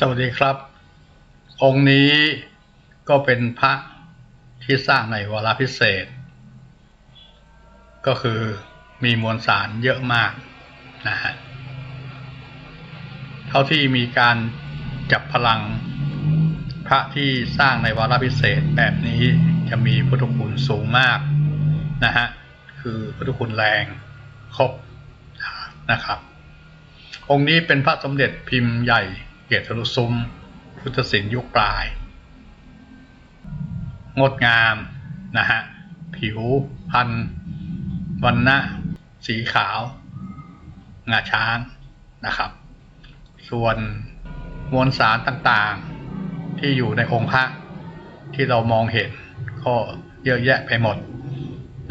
สวัสดีครับ องค์นี้ก็เป็นพระที่สร้างในวาระพิเศษ ก็คือมีมวลสารเยอะมากนะฮะเท่าที่มีการจับพลังพระที่สร้างในวาระพิเศษแบบนี้จะมีพุทธคุณสูงมากนะฮะคือพุทธคุณแรงครบนะครับ องค์นี้เป็นพระสมเด็จพิมพ์ใหญ่ เกศทะลุซุ้ม พุทธศิลป์ยุคปลาย งดงามนะฮะ ผิวพันธุ์วันณะสีขาว งาช้างนะครับ ส่วนมวลสารต่างๆ ที่อยู่ในองค์พระที่เรามองเห็นก็เยอะแยะไปหมด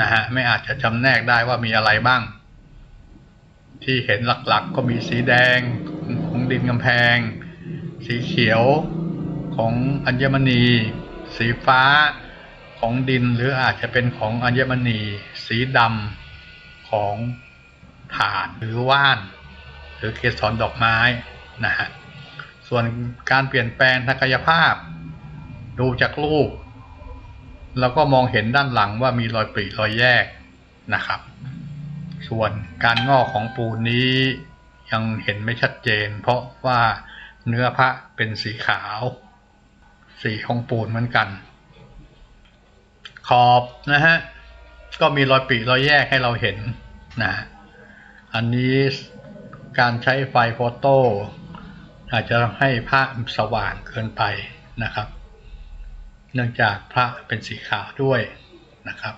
นะฮะไม่อาจจะจำแนกได้ว่ามีอะไรบ้าง ที่เห็นหลักๆก็มีสีแดงของดินกำแพง สีเขียวของอัญมณี สีฟ้าของดินหรืออาจจะเป็นของอัญมณี สีดำของฐานหรือว่าน หรือเกสรดอกไม้นะฮะส่วนการเปลี่ยนแปลงทางกายภาพ ดูจากรูปเราก็มองเห็นด้านหลังว่ามีรอยปริรอยแยกนะครับ ส่วนการงอกของปูนนี้ยังเห็นไม่ชัดเจน เพราะว่า เนื้อพระเป็นสีขาว สีของปูนเหมือนกัน ขอบนะฮะ ก็มีรอยปริรอยแยกให้เราเห็นนะอันนี้การใช้ไฟโฟโต้อาจจะให้พระสว่างเกินไปนะครับ เนื่องจากพระเป็นสีขาวด้วยนะครับ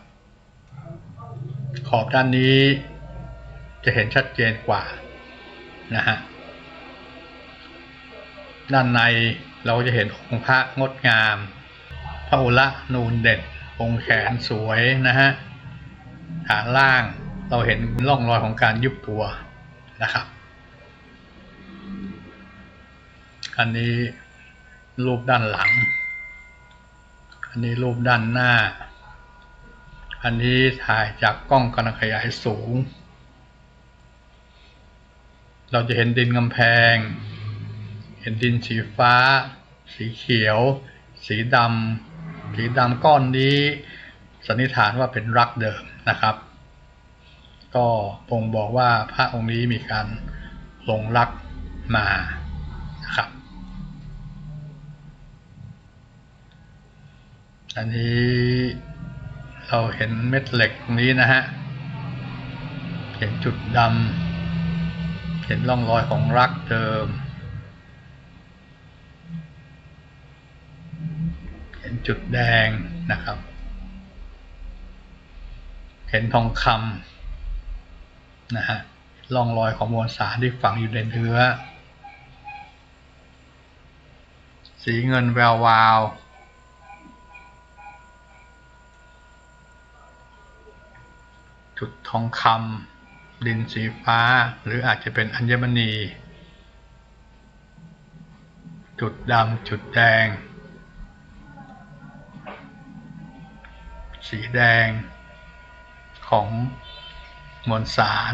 ขอบด้านนี้จะเห็นชัดเจนกว่านะฮะ ด้านในเราจะเห็นองค์พระงดงาม พระอุระนูนเด่นองค์แขนสวยนะฮะฐานล่างเราเห็นร่องรอยของการยุบตัวนะครับอันนี้รูปด้านหลัง อันนี้รูปด้านหน้า อันนี้ถ่ายจากกล้องกำลังขยายสูง เราจะเห็นดินกำแพง ห็นดินสีฟ้า สีเขียว สีดำสีดำก้อนนี้สันนิษฐานว่าเป็นรักเดิมนะครับ ก็บ่งบอกว่าพระองค์นี้มีการหลงรักมานะครับ อันนี้เราเห็นเม็ดเหล็กตรงนี้นะฮะ เห็นจุดดำ เห็นร่องรอยของรักเดิม เห็น จุดแดงนะครับ เห็นทองคำนะฮะร่องรอยของมวลสารที่ฝังอยู่ในเนื้อ สีเงินแวววาวจุดทองคำดินสีฟ้า หรืออาจจะเป็นอัญมณี จุดดำจุดแดง สีแดงของมวลสาร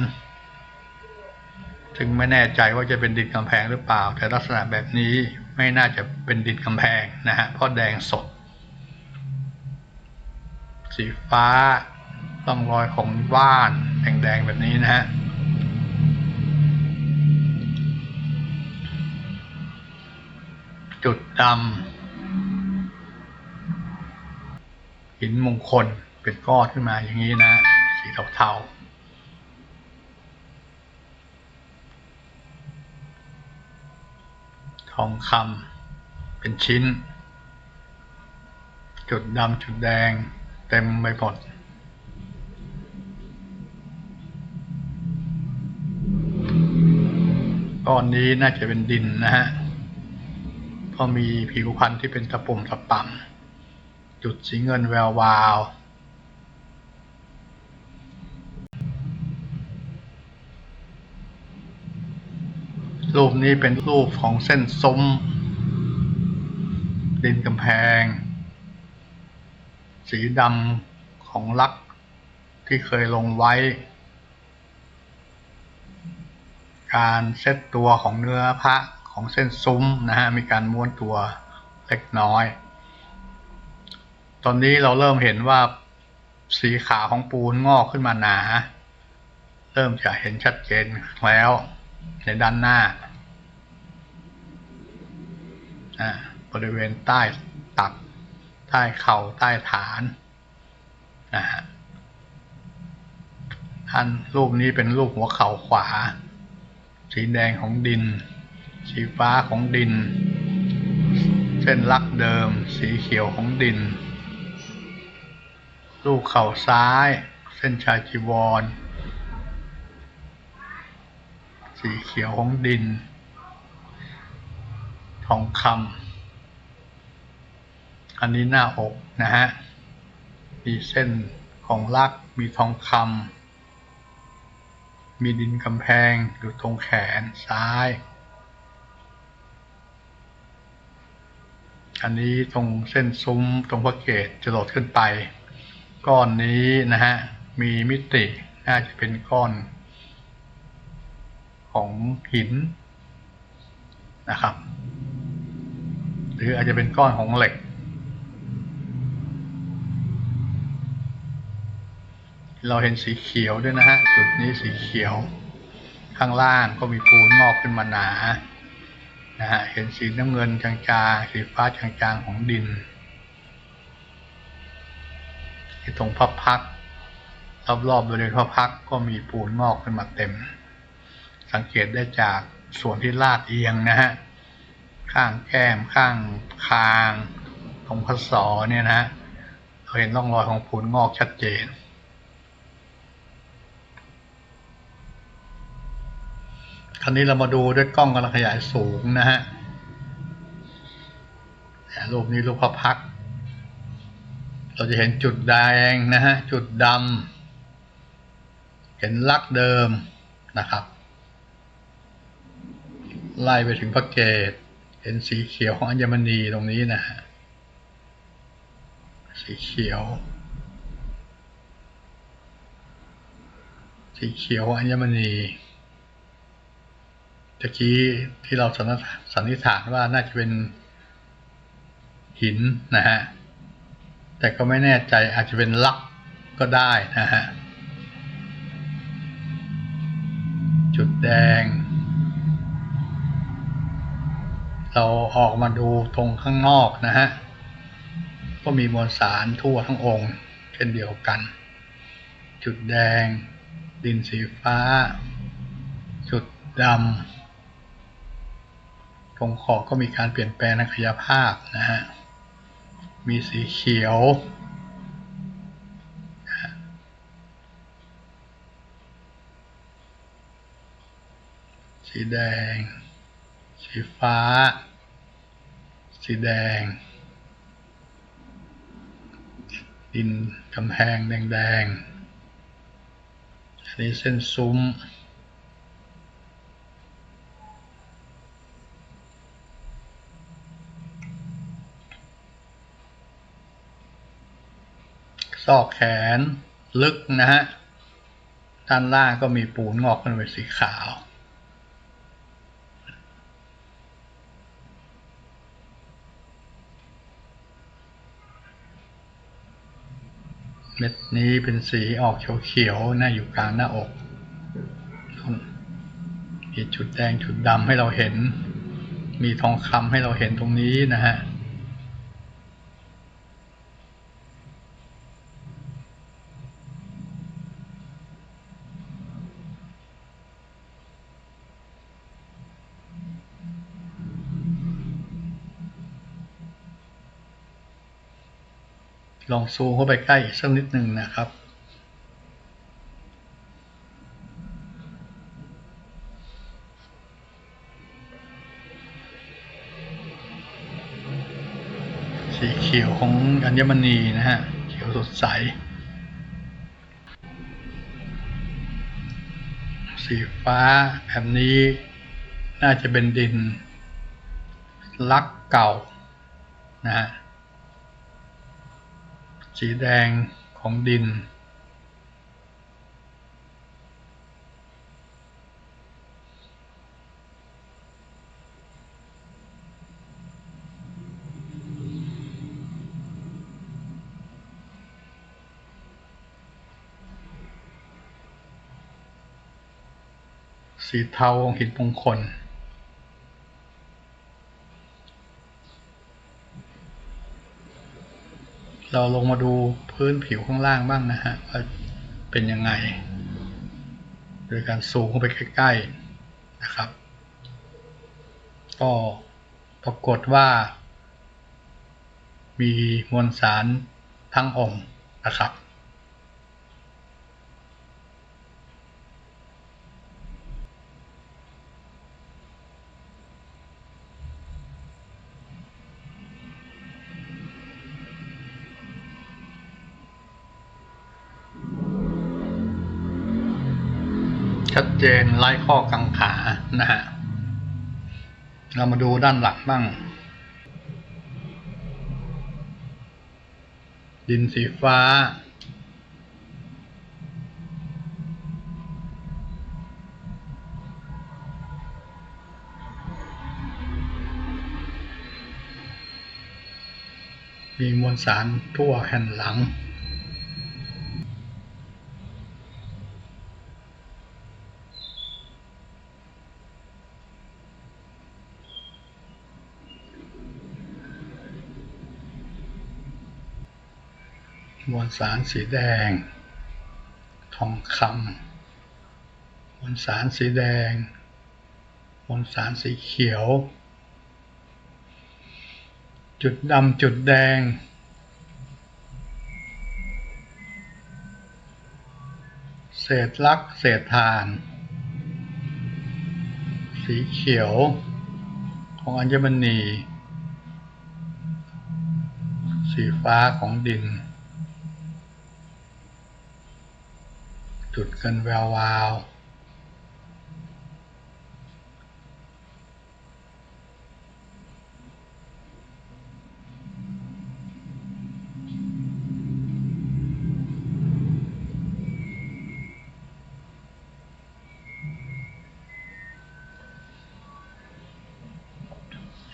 ถึงไม่แน่ใจว่าจะเป็นดินกำแพงหรือเปล่า แต่ลักษณะแบบนี้ไม่น่าจะเป็นดินกำแพงนะฮะเพราะแดงสด สีฟ้าร่องรอยของว่านแดงๆแบบนี้นะฮะจุดดำ หินมงคลเป็นก้อนขึ้นมาอย่างนี้นะ สีเทาๆทองคำเป็นชิ้น จุดดำจุดแดงเต็มไปหมดก้อนนี้น่าจะเป็นดินนะฮะเพราะมีผิวพันธุ์ที่เป็นตะปุ่มตะป่ำ จุดสีเงินแวววาวรูปนี้เป็นรูปของเส้นซุ้ม ดินกำแพง สีดำของลักที่เคยลงไว้ การเซตตัวของเนื้อพระของเส้นซุ้มนะฮะมีการม้วนตัวเล็กน้อย ตอนนี้เราเริ่มเห็นว่าสีขาวของปูนงอกขึ้นมาหนา เริ่มจะเห็นชัดเจนแล้วในด้านหน้า บริเวณใต้ตัก ใต้เข่าใต้ฐานนะฮะท่านรูปนี้เป็นรูปหัวเข่าขวา สีแดงของดิน สีฟ้าของดิน เส้นลักเดิม สีเขียวของดิน ลูกเข่าซ้าย เส้นชายจีวร สีเขียวของดิน ทองคำอันนี้หน้าอกนะฮะ มีเส้นของลัก มีทองคำมีดินกำแพงอยู่ตรงแขนซ้ายอันนี้ตรงเส้นซุ้มตรงพระเกศจะโดดขึ้นไป ก้อนนี้นะฮะมีมิติน่าจะเป็นก้อน ของหินนะครับ หรืออาจจะเป็นก้อนของเหล็ก เราเห็นสีเขียวด้วยนะฮะจุดนี้สีเขียว ข้างล่างก็มีปูนงอกขึ้นมาหนานะฮะเห็นสีน้ำเงินจางๆ สีฟ้าจางๆของดิน ที่ตรงพระพักรอบๆบริเวณพระพักก็มีปูนงอกขึ้นมาเต็ม สังเกตได้จากส่วนที่ลาดเอียงนะฮะข้างแก้มข้างคาง ตรงพศเนี่ยนะฮะเราเห็นร่องรอยของปูนงอกชัดเจน คราวนี้เรามาดูด้วยกล้องกำลังขยายสูงนะฮะรูปนี้รูปพระพักร เราจะเห็นจุดแดงนะฮะ จุดดำ เห็นลักเดิมนะครับ ไล่ไปถึงพระเกศเห็นสีเขียวของอัญมณีตรงนี้นะฮะ สีเขียว สีเขียวอัญมณีตะกี้ที่เราสันนิษฐานว่าน่าจะเป็นหินนะฮะ แต่ก็ไม่แน่ใจอาจจะเป็นลักก็ได้นะฮะ จุดแดง เราออกมาดูตรงข้างนอกนะฮะ ก็มีมวลสารทั่วทั้งองค์ เช่นเดียวกัน จุดแดง ดินสีฟ้า จุดดำตรงขอบก็มีการเปลี่ยนแปลงนักขยภาพนะฮะ มีสีเขียว สีแดง สีฟ้า สีแดง ดินกำแพงแดงๆอันนี้เส้นซุ้ม ซอกแขนลึกนะฮะ ด้านล่างก็มีปูนงอกขึ้นเป็นสีขาว เม็ดนี้เป็นสีออกเขียวๆน่าอยู่กลางหน้าอกมีจุดแดงจุดดำให้เราเห็น มีทองคำให้เราเห็นตรงนี้นะฮะ ลองซูมเข้าไปใกล้อีกสักนิดหนึ่งนะครับ สีเขียวของอัญมณีนะฮะ เขียวสดใส สีฟ้าแบบนี้น่าจะเป็นดินลักเก่านะฮะ สีแดงของดิน สีเทาของหินมงคล เราลงมาดูพื้นผิวข้างล่างบ้างนะฮะว่าเป็นยังไง โดยการซูมเข้าไปใกล้ๆนะครับ ก็ปรากฏว่า มีมวลสารทั้งองค์นะครับ ชัด เจนไร้ข้อกังขานะฮะ เรามาดูด้านหลังบ้าง ดินสีฟ้า มีมวลสารทั่วแผ่นหลัง มวลสารสีแดง ทองคำมวลสารสีแดง มวลสารสีเขียว จุดดำจุดแดง เศษลักเศษทาน สีเขียว ของอัญมณี สีฟ้าของดิน จุดกันแวววาว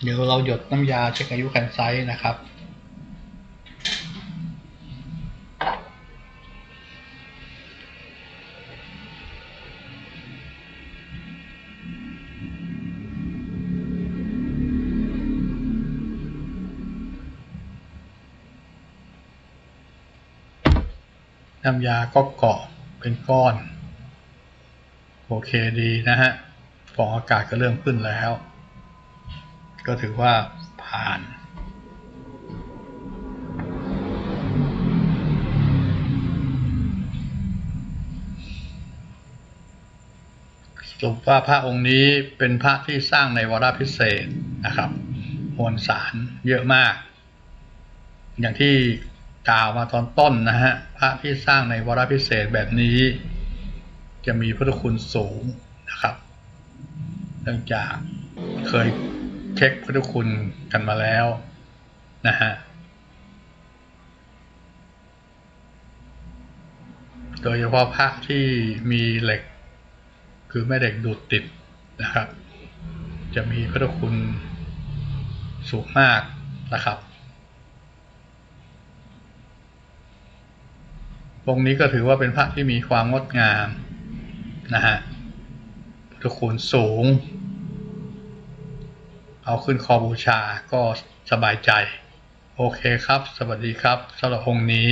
เดี๋ยวเราหยดน้ำยาเช็คอายุกันไซส์นะครับ น้ำยาก็เกาะเป็นก้อน โอเคดีนะฮะฟองอากาศก็เริ่มขึ้นแล้ว ก็ถือว่าผ่านสรุปว่าพระองค์นี้เป็นพระที่สร้างในวาระพิเศษนะครับ มวลสารเยอะมาก อย่างที่ กล่าวมาตอนต้นนะฮะพระที่สร้างในวาระพิเศษแบบนี้ จะมีพุทธคุณสูงนะครับเนื่องจากเคยเช็คพุทธคุณกันมาแล้วนะฮะโดยเฉพาะพระที่มีเหล็ก คือแม่เหล็กดูดติดนะครับ จะมีพุทธคุณสูงมากนะครับ องค์นี้ก็ถือว่าเป็นพระที่มีความงดงามนะฮะพุทธคุณสูง เอาขึ้นคอบูชาก็สบายใจ โอเคครับ สวัสดีครับสำหรับองค์นี้